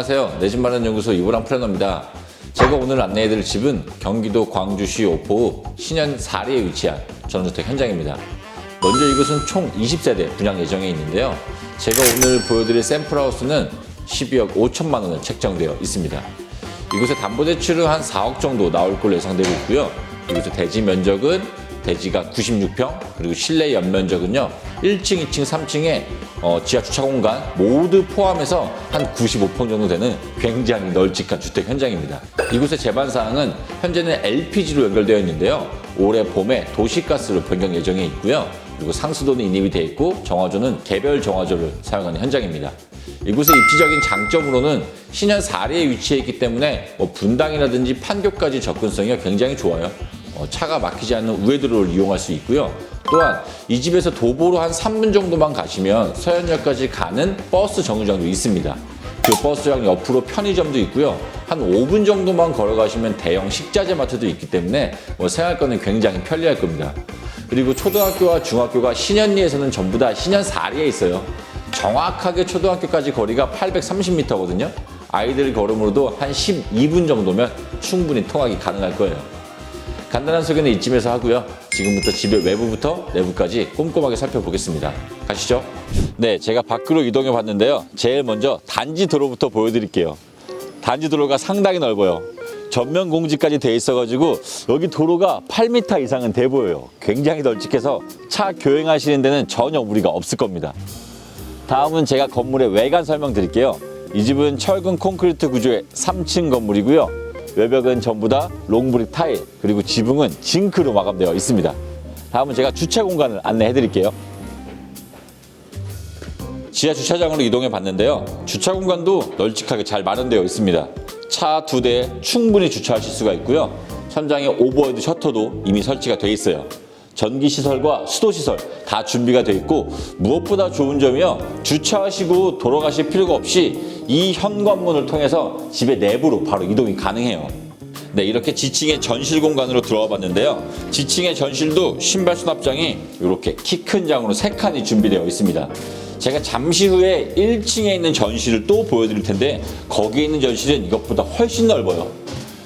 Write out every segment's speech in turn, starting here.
안녕하세요. 내 집 마련 연구소 이보람 플래너입니다. 제가 오늘 안내해드릴 집은 경기도 광주시 오포 신현 사리에 위치한 전원주택 현장입니다. 먼저 이곳은 총 20세대 분양 예정에 있는데요. 제가 오늘 보여드릴 샘플하우스는 12억 5천만 원을 책정되어 있습니다. 이곳의 담보대출은 한 4억 정도 나올 걸로 예상되고 있고요. 이곳의 대지 면적은 대지가 96평 그리고 실내 연면적은요 1층, 2층, 3층에 어, 지하 주차 공간 모두 포함해서 한 95평 정도 되는 굉장히 널찍한 주택 현장입니다. 이곳의 제반 사항은 현재는 LPG로 연결되어 있는데요. 올해 봄에 도시가스로 변경 예정에 있고요. 그리고 상수도는 인입이 되어 있고 정화조는 개별 정화조를 사용하는 현장입니다. 이곳의 입지적인 장점으로는 신현 4리에 위치해 있기 때문에 뭐 분당이라든지 판교까지 접근성이 굉장히 좋아요. 어, 차가 막히지 않는 우회도로를 이용할 수 있고요. 또한 이 집에서 도보로 한 3분 정도만 가시면 서현역까지 가는 버스 정류장도 있습니다. 그 버스장 옆으로 편의점도 있고요. 한 5분 정도만 걸어가시면 대형 식자재 마트도 있기 때문에 뭐 생활권은 굉장히 편리할 겁니다. 그리고 초등학교와 중학교가 신현리에서는 전부 다 신현 4리에 있어요. 정확하게 초등학교까지 거리가 830m거든요. 아이들 걸음으로도 한 12분 정도면 충분히 통학이 가능할 거예요. 간단한 소개는 이쯤에서 하고요. 지금부터 집의 외부부터 내부까지 꼼꼼하게 살펴보겠습니다. 가시죠. 네, 제가 밖으로 이동해 봤는데요. 제일 먼저 단지 도로부터 보여드릴게요. 단지 도로가 상당히 넓어요. 전면 공지까지 돼 있어가지고 여기 도로가 8m 이상은 돼 보여요. 굉장히 널찍해서 차 교행하시는 데는 전혀 무리가 없을 겁니다. 다음은 제가 건물의 외관 설명 드릴게요. 이 집은 철근 콘크리트 구조의 3층 건물이고요. 외벽은 전부 다 롱브릭 타일 그리고 지붕은 징크로 마감되어 있습니다. 다음은 제가 주차 공간을 안내해 드릴게요. 지하 주차장으로 이동해 봤는데요. 주차 공간도 널찍하게 잘 마련되어 있습니다. 차 두 대 충분히 주차하실 수가 있고요. 현장에 오버헤드 셔터도 이미 설치가 되어 있어요. 전기 시설과 수도 시설 다 준비가 되어 있고 무엇보다 좋은 점이요. 주차하시고 돌아가실 필요가 없이 이 현관문을 통해서 집의 내부로 바로 이동이 가능해요. 네, 이렇게 지층의 전실 공간으로 들어와 봤는데요. 지층의 전실도 신발 수납장이 이렇게 키 큰 장으로 세 칸이 준비되어 있습니다. 제가 잠시 후에 1층에 있는 전실을 또 보여드릴 텐데 거기에 있는 전실은 이것보다 훨씬 넓어요.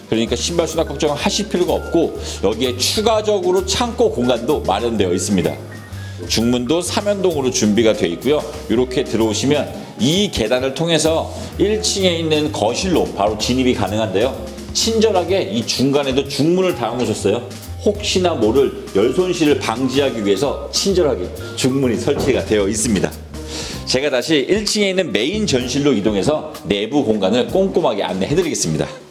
그러니까 신발 수납 걱정하실 필요가 없고 여기에 추가적으로 창고 공간도 마련되어 있습니다. 중문도 삼연동으로 준비가 되어 있고요. 이렇게 들어오시면 이 계단을 통해서 1층에 있는 거실로 바로 진입이 가능한데요. 친절하게 이 중간에도 중문을 달아놓으셨어요. 혹시나 모를 열손실을 방지하기 위해서 친절하게 중문이 설치가 되어 있습니다. 제가 다시 1층에 있는 메인 전실로 이동해서 내부 공간을 꼼꼼하게 안내해 드리겠습니다.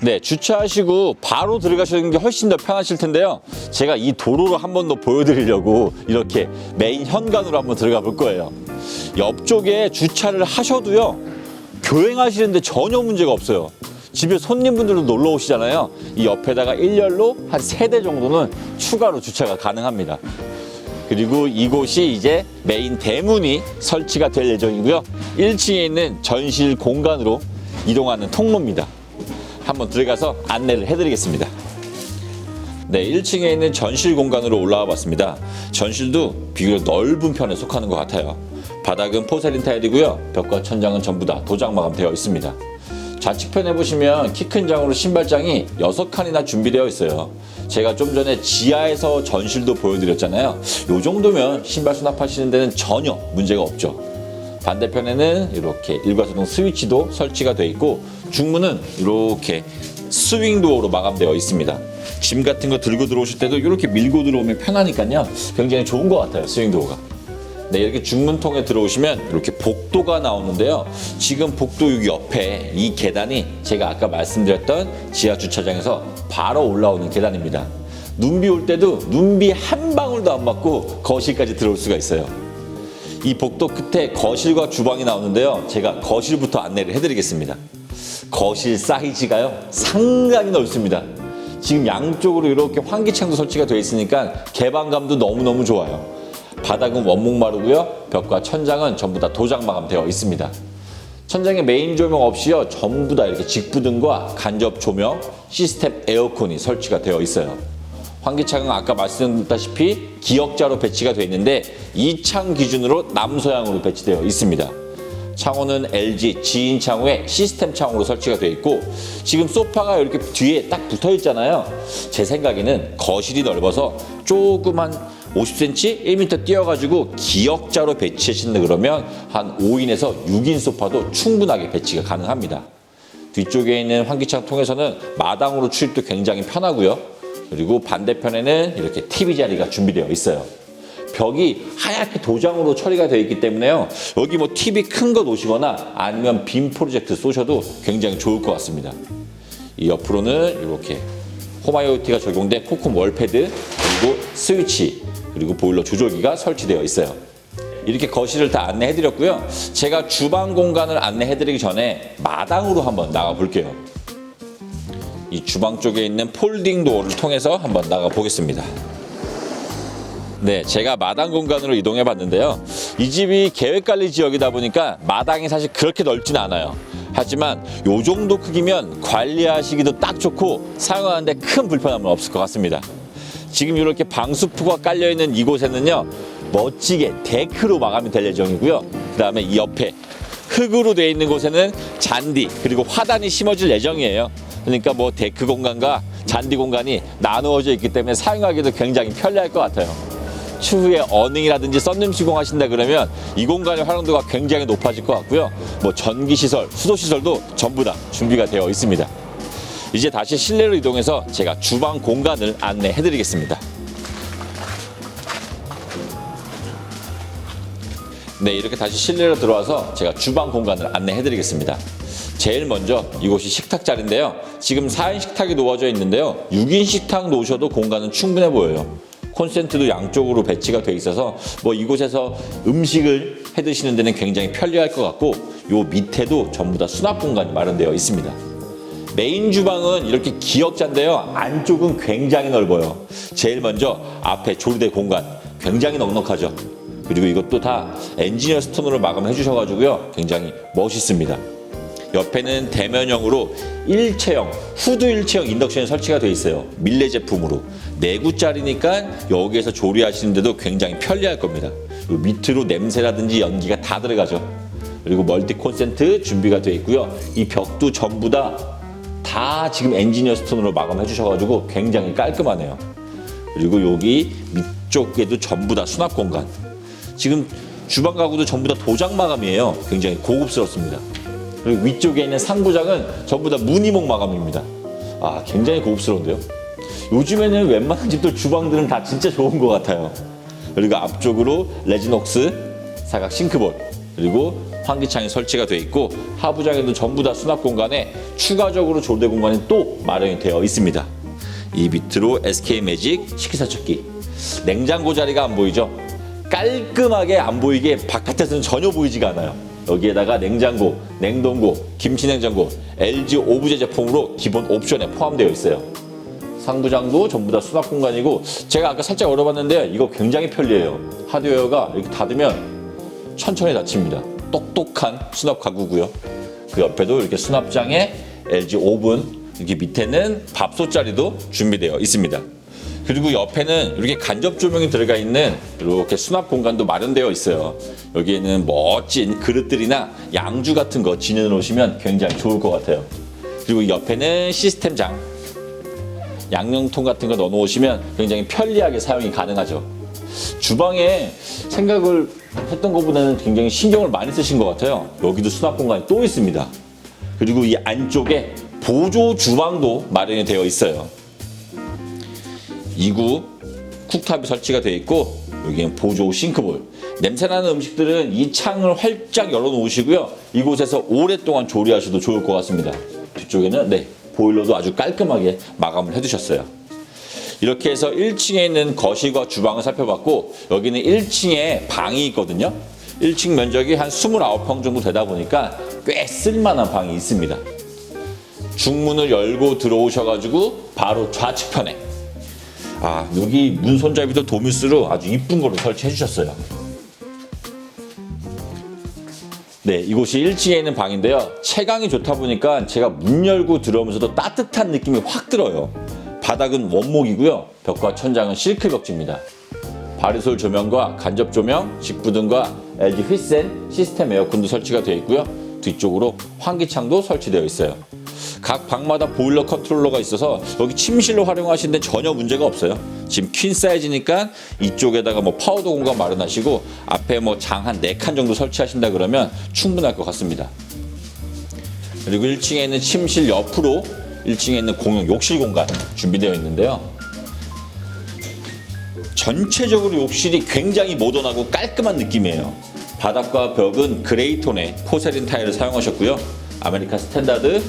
네, 주차하시고 바로 들어가시는 게 훨씬 더 편하실 텐데요. 제가 이 도로를 한 번 더 보여드리려고 이렇게 메인 현관으로 한번 들어가 볼 거예요. 옆쪽에 주차를 하셔도요, 교행하시는데 전혀 문제가 없어요. 집에 손님분들도 놀러 오시잖아요. 이 옆에다가 일렬로 한 세 대 정도는 추가로 주차가 가능합니다. 그리고 이곳이 이제 메인 대문이 설치가 될 예정이고요. 1층에 있는 전실 공간으로 이동하는 통로입니다. 한번 들어가서 안내를 해드리겠습니다. 네, 1층에 있는 전실 공간으로 올라와 봤습니다. 전실도 비교적 넓은 편에 속하는 것 같아요. 바닥은 포세린 타일이고요. 벽과 천장은 전부 다 도장 마감되어 있습니다. 좌측편에 보시면 키 큰 장으로 신발장이 6칸이나 준비되어 있어요. 제가 좀 전에 지하에서 전실도 보여드렸잖아요. 이 정도면 신발 수납하시는 데는 전혀 문제가 없죠. 반대편에는 이렇게 일괄소동 스위치도 설치가 되어 있고 중문은 이렇게 스윙 도어로 마감되어 있습니다. 짐 같은 거 들고 들어오실 때도 이렇게 밀고 들어오면 편하니까요. 굉장히 좋은 것 같아요. 스윙 도어가. 네, 이렇게 중문통에 들어오시면 이렇게 복도가 나오는데요. 지금 복도 여기 옆에 이 계단이 제가 아까 말씀드렸던 지하 주차장에서 바로 올라오는 계단입니다. 눈비 올 때도 눈비 한 방울도 안 맞고 거실까지 들어올 수가 있어요. 이 복도 끝에 거실과 주방이 나오는데요. 제가 거실부터 안내를 해드리겠습니다. 거실 사이즈가요 상당히 넓습니다. 지금 양쪽으로 이렇게 환기창도 설치가 되어 있으니까 개방감도 너무너무 좋아요. 바닥은 원목 마루고요. 벽과 천장은 전부 다 도장 마감 되어 있습니다. 천장에 메인 조명 없이요. 전부 다 이렇게 직부등과 간접 조명, 시스템 에어컨이 설치가 되어 있어요. 환기창은 아까 말씀드렸다시피 기역자로 배치가 되어 있는데 이 창 기준으로 남서향으로 배치되어 있습니다. 창호는 LG 지인 창호에 시스템 창호로 설치가 되어 있고 지금 소파가 이렇게 뒤에 딱 붙어 있잖아요. 제 생각에는 거실이 넓어서 조그만 50cm, 1m 띄어가지고 기역자로 배치하신다 그러면 한 5인에서 6인 소파도 충분하게 배치가 가능합니다. 뒤쪽에 있는 환기창 통해서는 마당으로 출입도 굉장히 편하고요. 그리고 반대편에는 이렇게 TV 자리가 준비되어 있어요. 벽이 하얗게 도장으로 처리가 되어 있기 때문에요. 여기 뭐 TV 큰 거 놓으시거나 아니면 빔 프로젝트 쏘셔도 굉장히 좋을 것 같습니다. 이 옆으로는 이렇게 홈아이오티가 적용된 코콤 월패드 그리고 스위치 그리고 보일러 조절기가 설치되어 있어요. 이렇게 거실을 다 안내해 드렸고요. 제가 주방 공간을 안내해 드리기 전에 마당으로 한번 나가 볼게요. 이 주방 쪽에 있는 폴딩 도어를 통해서 한번 나가 보겠습니다. 네, 제가 마당 공간으로 이동해 봤는데요. 이 집이 계획관리 지역이다 보니까 마당이 사실 그렇게 넓지는 않아요. 하지만 요 정도 크기면 관리하시기도 딱 좋고 사용하는데 큰 불편함은 없을 것 같습니다. 지금 이렇게 방수포가 깔려 있는 이곳에는요 멋지게 데크로 마감이 될 예정이고요. 그 다음에 이 옆에 흙으로 되어 있는 곳에는 잔디 그리고 화단이 심어질 예정이에요. 그러니까 뭐 데크 공간과 잔디 공간이 나누어져 있기 때문에 사용하기도 굉장히 편리할 것 같아요. 추후에 어닝이라든지 썬룸 시공하신다 그러면 이 공간의 활용도가 굉장히 높아질 것 같고요. 뭐 전기 시설, 수도 시설도 전부 다 준비가 되어 있습니다. 이제 다시 실내로 이동해서 제가 주방 공간을 안내해 드리겠습니다. 네, 이렇게 다시 실내로 들어와서 제가 주방 공간을 안내해 드리겠습니다. 제일 먼저 이곳이 식탁 자리인데요. 지금 4인 식탁이 놓아져 있는데요. 6인 식탁 놓으셔도 공간은 충분해 보여요. 콘센트도 양쪽으로 배치가 돼 있어서 뭐 이곳에서 음식을 해 드시는 데는 굉장히 편리할 것 같고 요 밑에도 전부 다 수납 공간이 마련되어 있습니다. 메인 주방은 이렇게 기역자인데요. 안쪽은 굉장히 넓어요. 제일 먼저 앞에 조리대 공간 굉장히 넉넉하죠. 그리고 이것도 다 엔지니어 스톤으로 마감해 주셔가지고요. 굉장히 멋있습니다. 옆에는 대면형으로 일체형, 후드 일체형 인덕션이 설치가 되어 있어요. 밀레 제품으로. 4구짜리니까 여기에서 조리하시는데도 굉장히 편리할 겁니다. 밑으로 냄새라든지 연기가 다 들어가죠. 그리고 멀티 콘센트 준비가 되어 있고요. 이 벽도 전부 다 다 지금 엔지니어 스톤으로 마감해 주셔가지고 굉장히 깔끔하네요. 그리고 여기 밑쪽에도 전부 다 수납 공간. 지금 주방 가구도 전부 다 도장 마감이에요. 굉장히 고급스럽습니다. 그리고 위쪽에 있는 상부장은 전부 다 무늬목 마감입니다. 아, 굉장히 고급스러운데요. 요즘에는 웬만한 집들 주방들은 다 진짜 좋은 것 같아요. 그리고 앞쪽으로 레지녹스 사각 싱크볼 그리고 환기창이 설치가 되어 있고 하부장에도 전부 다 수납 공간에 추가적으로 조대 공간이 또 마련이 되어 있습니다. 이 밑으로 SK 매직 식기세척기 냉장고 자리가 안 보이죠? 깔끔하게 안 보이게 바깥에서는 전혀 보이지가 않아요. 여기에다가 냉장고, 냉동고, 김치냉장고, LG 오브제 제품으로 기본 옵션에 포함되어 있어요. 상부장도 전부 다 수납 공간이고 제가 아까 살짝 열어봤는데요. 이거 굉장히 편리해요. 하드웨어가 이렇게 닫으면 천천히 닫힙니다. 똑똑한 수납 가구고요. 그 옆에도 이렇게 수납장에 LG 오븐, 이렇게 밑에는 밥솥 자리도 준비되어 있습니다. 그리고 옆에는 이렇게 간접 조명이 들어가 있는 이렇게 수납 공간도 마련되어 있어요. 여기에는 멋진 그릇들이나 양주 같은 거 지녀 놓으시면 굉장히 좋을 것 같아요. 그리고 옆에는 시스템장, 양념통 같은 거 넣어 놓으시면 굉장히 편리하게 사용이 가능하죠. 주방에 생각을 했던 것보다는 굉장히 신경을 많이 쓰신 것 같아요. 여기도 수납 공간이 또 있습니다. 그리고 이 안쪽에 보조 주방도 마련이 되어 있어요. 2구 쿡탑이 설치가 되어 있고 여기는 보조 싱크볼. 냄새나는 음식들은 이 창을 활짝 열어 놓으시고요. 이곳에서 오랫동안 조리하셔도 좋을 것 같습니다. 뒤쪽에는 네 보일러도 아주 깔끔하게 마감을 해두셨어요. 이렇게 해서 1층에 있는 거실과 주방을 살펴봤고 여기는 1층에 방이 있거든요. 1층 면적이 한 29평 정도 되다 보니까 꽤 쓸만한 방이 있습니다. 중문을 열고 들어오셔가지고 바로 좌측편에 아 여기 문 손잡이도 도미스로 아주 이쁜 거로 설치해 주셨어요. 네, 이곳이 1층에 있는 방인데요. 채광이 좋다 보니까 제가 문 열고 들어오면서도 따뜻한 느낌이 확 들어요. 바닥은 원목이고요. 벽과 천장은 실크 벽지입니다. 바리솔 조명과 간접 조명, 직부등과 LG 휘센 시스템 에어컨도 설치가 되어 있고요. 뒤쪽으로 환기창도 설치되어 있어요. 각 방마다 보일러 컨트롤러가 있어서 여기 침실로 활용하시는 데 전혀 문제가 없어요. 지금 퀸 사이즈니까 이쪽에다가 뭐 파우더 공간 마련하시고 앞에 뭐 장 한 네 칸 정도 설치하신다 그러면 충분할 것 같습니다. 그리고 1층에 있는 침실 옆으로 1층에 있는 공용 욕실 공간 준비되어 있는데요. 전체적으로 욕실이 굉장히 모던하고 깔끔한 느낌이에요. 바닥과 벽은 그레이 톤의 포세린 타일을 사용하셨고요. 아메리칸 스탠다드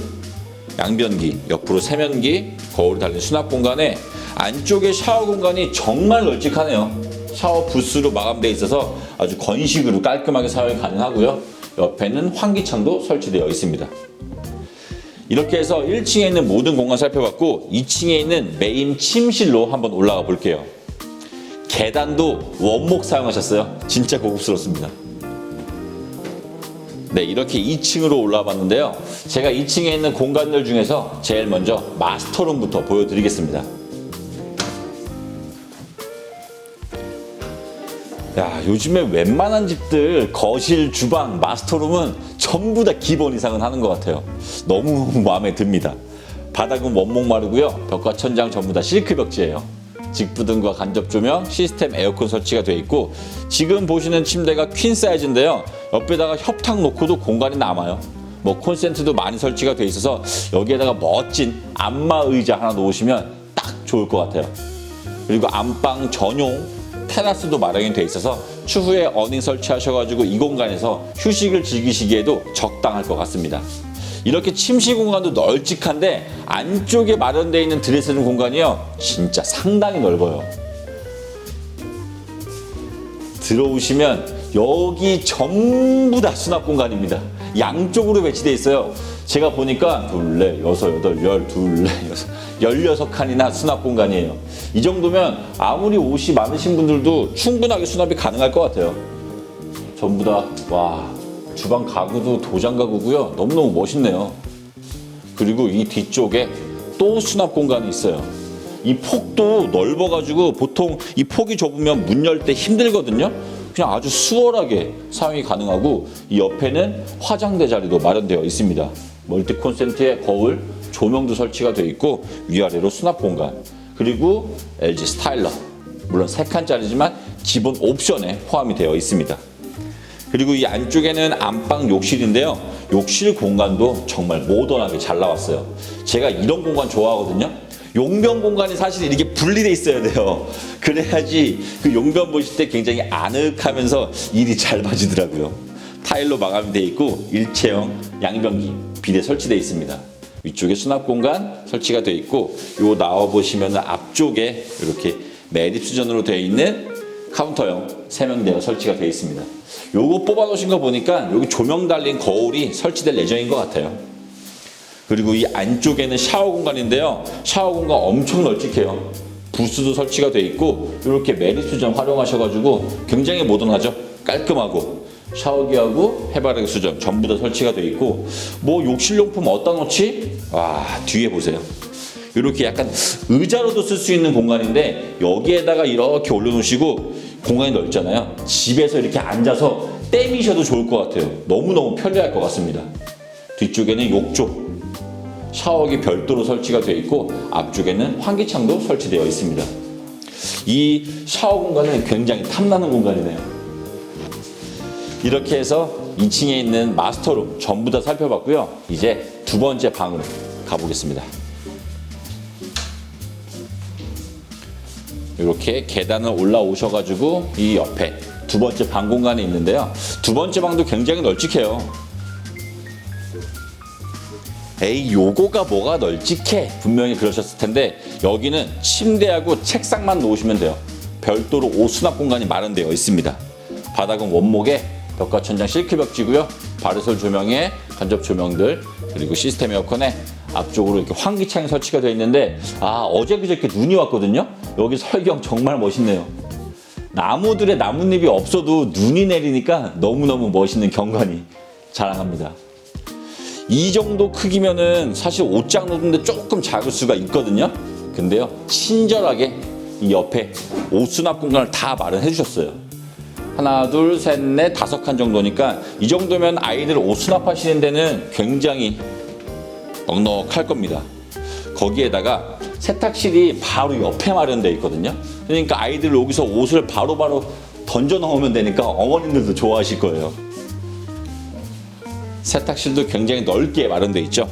양변기, 옆으로 세면기, 거울이 달린 수납 공간에 안쪽에 샤워 공간이 정말 널찍하네요. 샤워 부스로 마감되어 있어서 아주 건식으로 깔끔하게 사용이 가능하고요. 옆에는 환기창도 설치되어 있습니다. 이렇게 해서 1층에 있는 모든 공간 살펴봤고 2층에 있는 메인 침실로 한번 올라가 볼게요. 계단도 원목 사용하셨어요. 진짜 고급스럽습니다. 네, 이렇게 2층으로 올라와 봤는데요. 제가 2층에 있는 공간들 중에서 제일 먼저 마스터룸부터 보여드리겠습니다. 야, 요즘에 웬만한 집들 거실, 주방, 마스터룸은 전부 다 기본 이상은 하는 것 같아요. 너무 마음에 듭니다. 바닥은 원목 마르고요. 벽과 천장 전부 다 실크 벽지예요. 직부등과 간접 조명, 시스템 에어컨 설치가 되어 있고 지금 보시는 침대가 퀸 사이즈인데요. 옆에다가 협탁 놓고도 공간이 남아요. 뭐 콘센트도 많이 설치가 되어 있어서 여기에다가 멋진 안마 의자 하나 놓으시면 딱 좋을 것 같아요. 그리고 안방 전용 테라스도 마련이 돼 있어서 추후에 어닝 설치하셔가지고 이 공간에서 휴식을 즐기시기에도 적당할 것 같습니다. 이렇게 침실 공간도 널찍한데 안쪽에 마련되어 있는 드레스룸 공간이요 진짜 상당히 넓어요. 들어오시면 여기 전부 다 수납 공간입니다. 양쪽으로 배치되어 있어요. 제가 보니까 둘레 여섯 여덟 열 둘레 여섯 열여섯 칸이나 수납 공간이에요. 이 정도면 아무리 옷이 많으신 분들도 충분하게 수납이 가능할 것 같아요. 전부 다 와 주방 가구도 도장 가구고요. 너무너무 멋있네요. 그리고 이 뒤쪽에 또 수납 공간이 있어요. 이 폭도 넓어가지고 보통 이 폭이 좁으면 문 열 때 힘들거든요. 그냥 아주 수월하게 사용이 가능하고 이 옆에는 화장대 자리도 마련되어 있습니다. 멀티 콘센트에 거울, 조명도 설치가 되어 있고 위아래로 수납 공간 그리고 LG 스타일러 물론 세 칸짜리지만 기본 옵션에 포함이 되어 있습니다. 그리고 이 안쪽에는 안방 욕실인데요. 욕실 공간도 정말 모던하게 잘 나왔어요. 제가 이런 공간 좋아하거든요. 용변 공간이 사실 이렇게 분리돼 있어야 돼요. 그래야지 그 용변 보실 때 굉장히 아늑하면서 일이 잘 맞으더라고요. 타일로 마감이 돼 있고 일체형 양변기 비대 설치되어 있습니다. 위쪽에 수납 공간 설치가 되어 있고 요 나와 보시면 앞쪽에 이렇게 매립 수전으로 되어 있는 카운터형 세면대가 설치가 되어 있습니다. 요거 뽑아 놓으신 거 보니까 여기 조명 달린 거울이 설치될 예정인 것 같아요. 그리고 이 안쪽에는 샤워 공간인데요. 샤워 공간 엄청 널찍해요. 부스도 설치가 되어 있고 이렇게 매립 수전 활용하셔가지고 굉장히 모던하죠. 깔끔하고 샤워기하고 해바라기 수전 전부 다 설치가 되어 있고 뭐 욕실용품 어디다 놓지? 와 뒤에 보세요. 이렇게 약간 의자로도 쓸 수 있는 공간인데 여기에다가 이렇게 올려놓으시고 공간이 넓잖아요. 집에서 이렇게 앉아서 땜이셔도 좋을 것 같아요. 너무너무 편리할 것 같습니다. 뒤쪽에는 욕조, 샤워기 별도로 설치가 되어 있고 앞쪽에는 환기창도 설치되어 있습니다. 이 샤워 공간은 굉장히 탐나는 공간이네요. 이렇게 해서 2층에 있는 마스터룸 전부 다 살펴봤고요. 이제 두 번째 방으로 가보겠습니다. 이렇게 계단을 올라오셔가지고 이 옆에 두 번째 방 공간이 있는데요. 두 번째 방도 굉장히 널찍해요. 에이 요거가 뭐가 널찍해 분명히 그러셨을 텐데 여기는 침대하고 책상만 놓으시면 돼요. 별도로 옷 수납 공간이 마련되어 있습니다. 바닥은 원목에 벽과 천장 실크 벽지고요. 바르솔 조명에 간접 조명들 그리고 시스템 에어컨에 앞쪽으로 이렇게 환기창이 설치가 되어 있는데 아 어제 그저께 눈이 왔거든요. 여기 설경 정말 멋있네요. 나무들의 나뭇잎이 없어도 눈이 내리니까 너무너무 멋있는 경관이 자랑합니다. 이 정도 크기면은 사실 옷장 놓는데 조금 작을 수가 있거든요. 근데요, 친절하게 이 옆에 옷 수납 공간을 다 마련해 주셨어요. 하나, 둘, 셋, 넷, 다섯 칸 정도니까 이 정도면 아이들 옷 수납하시는 데는 굉장히 넉넉할 겁니다. 거기에다가 세탁실이 바로 옆에 마련되어 있거든요. 그러니까 아이들 여기서 옷을 바로바로 던져 넣으면 되니까 어머님들도 좋아하실 거예요. 세탁실도 굉장히 넓게 마련되어 있죠.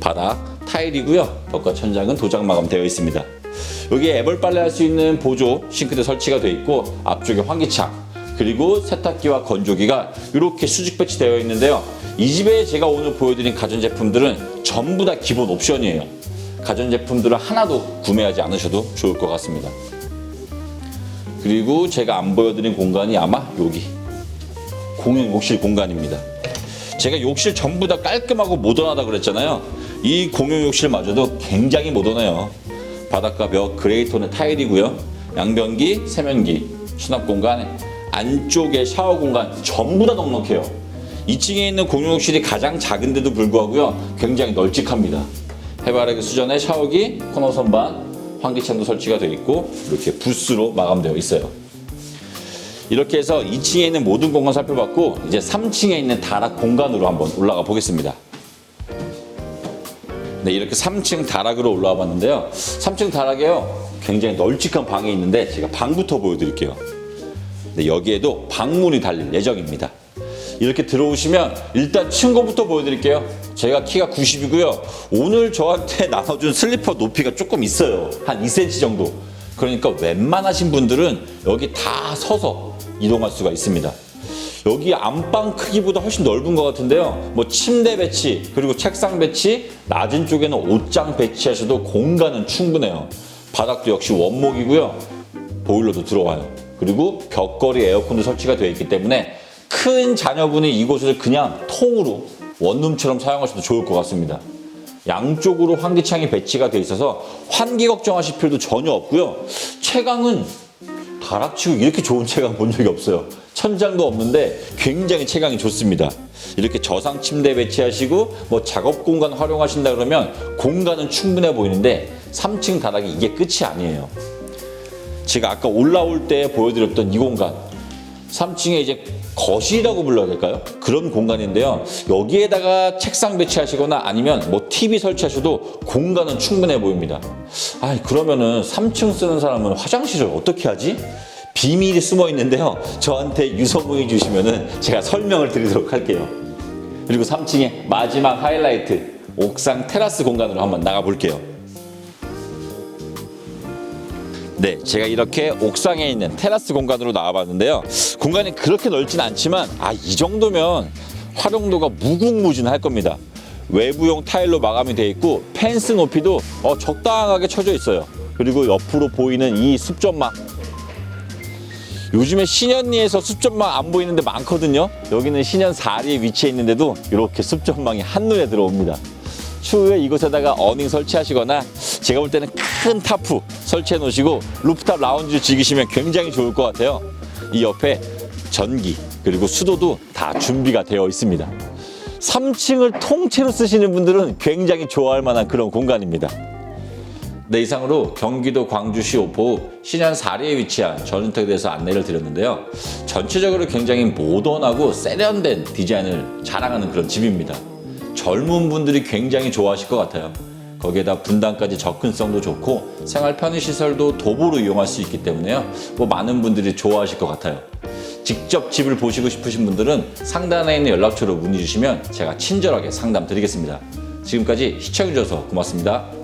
바닥 타일이고요. 벽과 천장은 도장 마감되어 있습니다. 여기에 애벌 빨래 할 수 있는 보조 싱크대 설치가 되어 있고 앞쪽에 환기창 그리고 세탁기와 건조기가 이렇게 수직 배치되어 있는데요. 이 집에 제가 오늘 보여드린 가전제품들은 전부 다 기본 옵션이에요. 가전제품들을 하나도 구매하지 않으셔도 좋을 것 같습니다. 그리고 제가 안 보여드린 공간이 아마 여기 공용 욕실 공간입니다. 제가 욕실 전부 다 깔끔하고 모던하다 그랬잖아요. 이 공용 욕실마저도 굉장히 모던해요. 바닥과 벽 그레이 톤의 타일이고요. 양변기, 세면기, 수납 공간, 안쪽에 샤워 공간 전부 다 넉넉해요. 2층에 있는 공용 욕실이 가장 작은데도 불구하고요. 굉장히 널찍합니다. 해바라기 수전에 샤워기, 코너 선반, 환기창도 설치가 되어 있고 이렇게 부스로 마감되어 있어요. 이렇게 해서 2층에 있는 모든 공간 살펴봤고 이제 3층에 있는 다락 공간으로 한번 올라가 보겠습니다. 네, 이렇게 3층 다락으로 올라와 봤는데요. 3층 다락에요. 굉장히 널찍한 방이 있는데 제가 방부터 보여드릴게요. 네, 여기에도 방문이 달릴 예정입니다. 이렇게 들어오시면 일단 층고부터 보여드릴게요. 제가 키가 90이고요. 오늘 저한테 나눠준 슬리퍼 높이가 조금 있어요. 한 2cm 정도. 그러니까 웬만하신 분들은 여기 다 서서 이동할 수가 있습니다. 여기 안방 크기보다 훨씬 넓은 것 같은데요. 뭐 침대 배치 그리고 책상 배치 낮은 쪽에는 옷장 배치하셔도 공간은 충분해요. 바닥도 역시 원목이고요. 보일러도 들어와요. 그리고 벽걸이 에어컨도 설치가 되어 있기 때문에 큰 자녀분이 이곳을 그냥 통으로 원룸처럼 사용하셔도 좋을 것 같습니다. 양쪽으로 환기창이 배치가 되어 있어서 환기 걱정하실 필요도 전혀 없고요. 채광은 다락치고 이렇게 좋은 채광 본 적이 없어요. 천장도 없는데 굉장히 채광이 좋습니다. 이렇게 저상 침대 배치하시고 뭐 작업 공간 활용하신다 그러면 공간은 충분해 보이는데 3층 다락이 이게 끝이 아니에요. 제가 아까 올라올 때 보여드렸던 이 공간 3층에 이제 거실이라고 불러야 될까요? 그런 공간인데요. 여기에다가 책상 배치하시거나 아니면 뭐 TV 설치하셔도 공간은 충분해 보입니다. 아, 그러면은 3층 쓰는 사람은 화장실을 어떻게 하지? 비밀이 숨어 있는데요. 저한테 유서문의 주시면은 제가 설명을 드리도록 할게요. 그리고 3층의 마지막 하이라이트 옥상 테라스 공간으로 한번 나가 볼게요. 네, 제가 이렇게 옥상에 있는 테라스 공간으로 나와봤는데요. 공간이 그렇게 넓진 않지만 아 이 정도면 활용도가 무궁무진할 겁니다. 외부용 타일로 마감이 되어 있고 펜스 높이도 어, 적당하게 쳐져 있어요. 그리고 옆으로 보이는 이 숲전망. 요즘에 신현리에서 숲전망 안 보이는데 많거든요. 여기는 신현 4리에 위치해 있는데도 이렇게 숲전망이 한눈에 들어옵니다. 추후에 이곳에다가 어닝 설치하시거나 제가 볼 때는 큰 타프 설치해 놓으시고 루프탑 라운지 즐기시면 굉장히 좋을 것 같아요. 이 옆에 전기 그리고 수도도 다 준비가 되어 있습니다. 3층을 통째로 쓰시는 분들은 굉장히 좋아할 만한 그런 공간입니다. 네, 이상으로 경기도 광주시 오포 신현 4리에 위치한 전주택에 대해서 안내를 드렸는데요. 전체적으로 굉장히 모던하고 세련된 디자인을 자랑하는 그런 집입니다. 젊은 분들이 굉장히 좋아하실 것 같아요. 거기에다 분당까지 접근성도 좋고 생활 편의시설도 도보로 이용할 수 있기 때문에요. 뭐 많은 분들이 좋아하실 것 같아요. 직접 집을 보시고 싶으신 분들은 상단에 있는 연락처로 문의 주시면 제가 친절하게 상담 드리겠습니다. 지금까지 시청해주셔서 고맙습니다.